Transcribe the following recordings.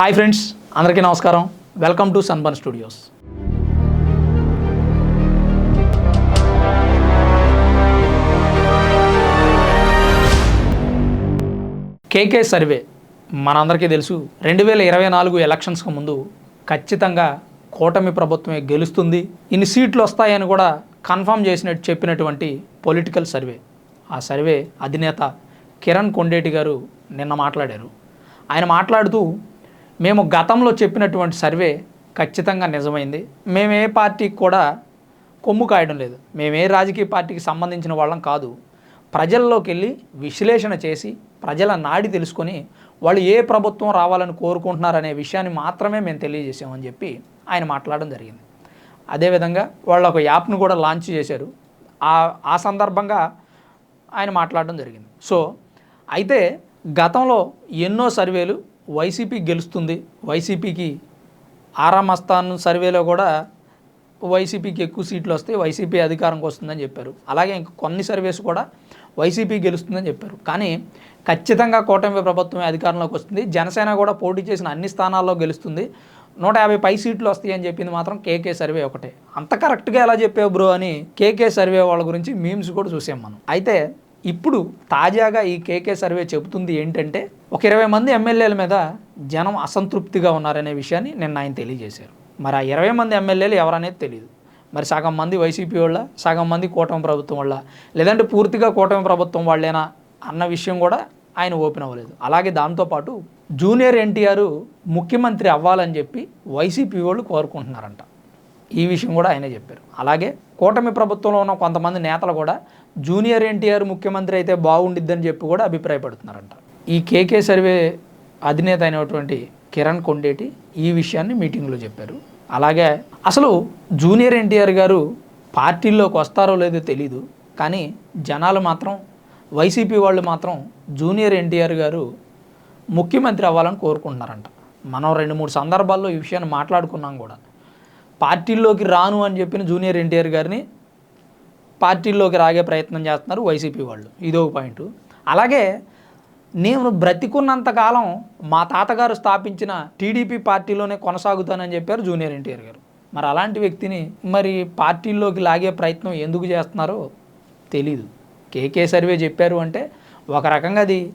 Hi friends అందరికీ నమస్కారం. Welcome to Sunburn Studios. KK survey మనందరికీ తెలుసు రెండు వేల ఇరవై నాలుగు ఎలక్షన్స్కి ముందు ఖచ్చితంగా కూటమి ప్రభుత్వమే గెలుస్తుంది. ఇన్ని సీట్లు వస్తాయని కూడా కన్ఫర్మ్ చేసినట్టు చెప్పినటువంటి పొలిటికల్ సర్వే. ఆ సర్వే అధినేత కిరణ్ కొండేటి గారు నిన్న మాట్లాడారు. ఆయన మాట్లాడుతూ మేము గతంలో చెప్పినటువంటి సర్వే ఖచ్చితంగా నిజమైంది. మేము ఏ పార్టీకి కూడా కొమ్ము కాయడం లేదు. మేము ఏ రాజకీయ పార్టీకి సంబంధించిన వాళ్ళం కాదు. ప్రజల్లోకి వెళ్ళి విశ్లేషణ చేసి ప్రజల నాడి తెలుసుకొని వాళ్ళు ఏ ప్రభుత్వం రావాలని కోరుకుంటున్నారనే విషయాన్ని మాత్రమే మేము తెలియజేసామని చెప్పి ఆయన మాట్లాడడం జరిగింది. అదేవిధంగా వాళ్ళు ఒక యాప్ను కూడా లాంచ్ చేశారు. ఆ ఆ సందర్భంగా ఆయన మాట్లాడడం జరిగింది. సో అయితే గతంలో ఎన్నో సర్వేలు వైసీపీ గెలుస్తుంది. వైసీపీకి ఆరామస్థాన్ సర్వేలో కూడా వైసీపీకి ఎక్కువ సీట్లు వస్తే వైసీపీ అధికారంకి వస్తుందని చెప్పారు. అలాగే ఇంక కొన్ని సర్వేస్ కూడా వైసీపీ గెలుస్తుందని చెప్పారు. కానీ ఖచ్చితంగా కూటమి ప్రభుత్వమే అధికారంలోకి వస్తుంది. జనసేన కూడా పోటీ చేసిన అన్ని స్థానాల్లో గెలుస్తుంది. నూట యాభై పై సీట్లు వస్తాయి అని చెప్పింది మాత్రం కేకే సర్వే ఒకటే. అంత కరెక్ట్గా ఎలా చెప్పావు బ్రో అని కేకే సర్వే వాళ్ళ గురించి మీమ్స్ కూడా చూసాం మనం. అయితే ఇప్పుడు తాజాగా ఈ కేకే సర్వే చెబుతుంది ఏంటంటే ఒక ఇరవై మంది ఎమ్మెల్యేల మీద జనం అసంతృప్తిగా ఉన్నారనే విషయాన్ని నిన్న ఆయన తెలియజేశారు. మరి ఆ ఇరవై మంది ఎమ్మెల్యేలు ఎవరనేది తెలియదు మరి సగం మంది వైసీపీ వాళ్ళ సగం మంది కూటమి ప్రభుత్వం వాళ్ళ లేదంటే పూర్తిగా కూటమి ప్రభుత్వం వాళ్ళేనా అన్న విషయం కూడా ఆయన ఓపెన్ అవ్వలేదు. అలాగే దాంతోపాటు జూనియర్ ఎన్టీఆర్ ముఖ్యమంత్రి అవ్వాలని చెప్పి వైసీపీ వాళ్ళు కోరుకుంటున్నారంట. ఈ విషయం కూడా ఆయనే చెప్పారు. అలాగే కూటమి ప్రభుత్వంలో ఉన్న కొంతమంది నేతలు కూడా జూనియర్ ఎన్టీఆర్ ముఖ్యమంత్రి అయితే బాగుండిద్దని చెప్పి కూడా అభిప్రాయపడుతున్నారంట. ఈ కేకే సర్వే అధినేత అయినటువంటి కిరణ్ కొండేటి ఈ విషయాన్ని మీటింగ్లో చెప్పారు. అలాగే అసలు జూనియర్ ఎన్టీఆర్ గారు పార్టీల్లోకి వస్తారో లేదో తెలీదు కానీ జనాలు మాత్రం వైసీపీ వాళ్ళు మాత్రం జూనియర్ ఎన్టీఆర్ గారు ముఖ్యమంత్రి అవ్వాలని కోరుకుంటున్నారంట. మనం రెండు మూడు సందర్భాల్లో ఈ విషయాన్ని మాట్లాడుకున్నాం కూడా. పార్టీల్లోకి రాను అని చెప్పిన జూనియర్ ఎన్టీఆర్ గారిని పార్టీల్లోకి రాగే ప్రయత్నం చేస్తున్నారు వైసీపీ వాళ్ళు. ఇదో పాయింట్. అలాగే నేను బ్రతికున్నంతకాలం మా తాతగారు స్థాపించిన టీడీపీ పార్టీలోనే కొనసాగుతానని చెప్పారు జూనియర్ ఎన్టీఆర్ గారు. మరి అలాంటి వ్యక్తిని మరి పార్టీల్లోకి లాగే ప్రయత్నం ఎందుకు చేస్తున్నారో తెలీదు. కేకే సర్వే చెప్పారు అంటే ఒక రకంగా అది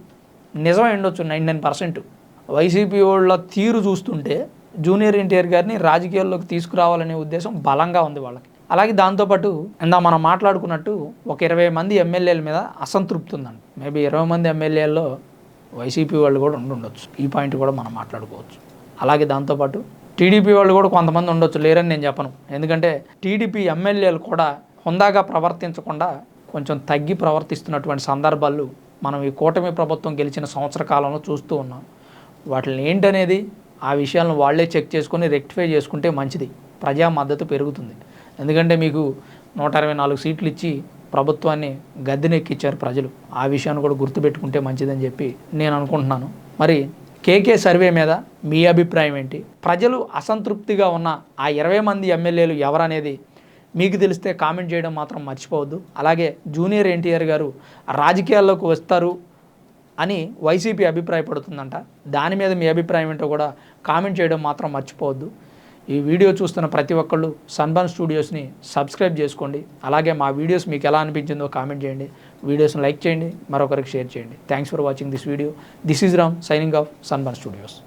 నిజం ఉండొచ్చు నైన్ నైన్ పర్సెంట్. వైసీపీ వాళ్ళ తీరు చూస్తుంటే జూనియర్ ఎన్టీఆర్ గారిని రాజకీయాల్లోకి తీసుకురావాలనే ఉద్దేశం బలంగా ఉంది వాళ్ళకి. అలాగే దాంతోపాటు ఇందా మనం మాట్లాడుకున్నట్టు ఒక ఇరవై మంది ఎమ్మెల్యేల మీద అసంతృప్తి ఉందండి మేబీ ఇరవై మంది ఎమ్మెల్యేల్లో వైసీపీ వాళ్ళు కూడా ఉండి ఉండొచ్చు. ఈ పాయింట్ కూడా మనం మాట్లాడుకోవచ్చు. అలాగే దాంతోపాటు టీడీపీ వాళ్ళు కూడా కొంతమంది ఉండొచ్చు లేరని నేను చెప్పను. ఎందుకంటే టీడీపీ ఎమ్మెల్యేలు కూడా హుందాగా ప్రవర్తించకుండా కొంచెం తగ్గి ప్రవర్తిస్తున్నటువంటి సందర్భాలు మనం ఈ కూటమి ప్రభుత్వం గెలిచిన సంవత్సర కాలంలో చూస్తూ ఉన్నాం. వాటిని ఏంటనేది ఆ విషయాలను వాళ్ళే చెక్ చేసుకొని రెక్టిఫై చేసుకుంటే మంచిది. ప్రజా మద్దతు పెరుగుతుంది. ఎందుకంటే మీకు నూట అరవై నాలుగు సీట్లు ఇచ్చి ప్రభుత్వాన్ని గద్దెనెక్కిచ్చారు ప్రజలు. ఆ విషయాన్ని కూడా గుర్తుపెట్టుకుంటే మంచిదని చెప్పి నేను అనుకుంటున్నాను. మరి కేకే సర్వే మీద మీ అభిప్రాయం ఏంటి? ప్రజలు అసంతృప్తిగా ఉన్న ఆ ఇరవై మంది ఎమ్మెల్యేలు ఎవరనేది మీకు తెలిస్తే కామెంట్ చేయడం మాత్రం మర్చిపోవద్దు. అలాగే జూనియర్ ఎన్టీఆర్ గారు రాజకీయాల్లోకి వస్తారు అని వైసీపీ అభిప్రాయపడుతుందంట. దాని మీద మీ అభిప్రాయం ఏంటో కూడా కామెంట్ చేయడం మాత్రం మర్చిపోవద్దు. ఈ వీడియో చూస్తున్న ప్రతి ఒక్కళ్ళు సన్బర్న్ స్టూడియోస్ని సబ్స్క్రైబ్ చేసుకోండి. అలాగే మా వీడియోస్ మీకు ఎలా అనిపించిందో కామెంట్ చేయండి. వీడియోస్ని లైక్ చేయండి. మరొకరికి షేర్ చేయండి. Thanks for watching this video this is Ram signing off Sunburn Studios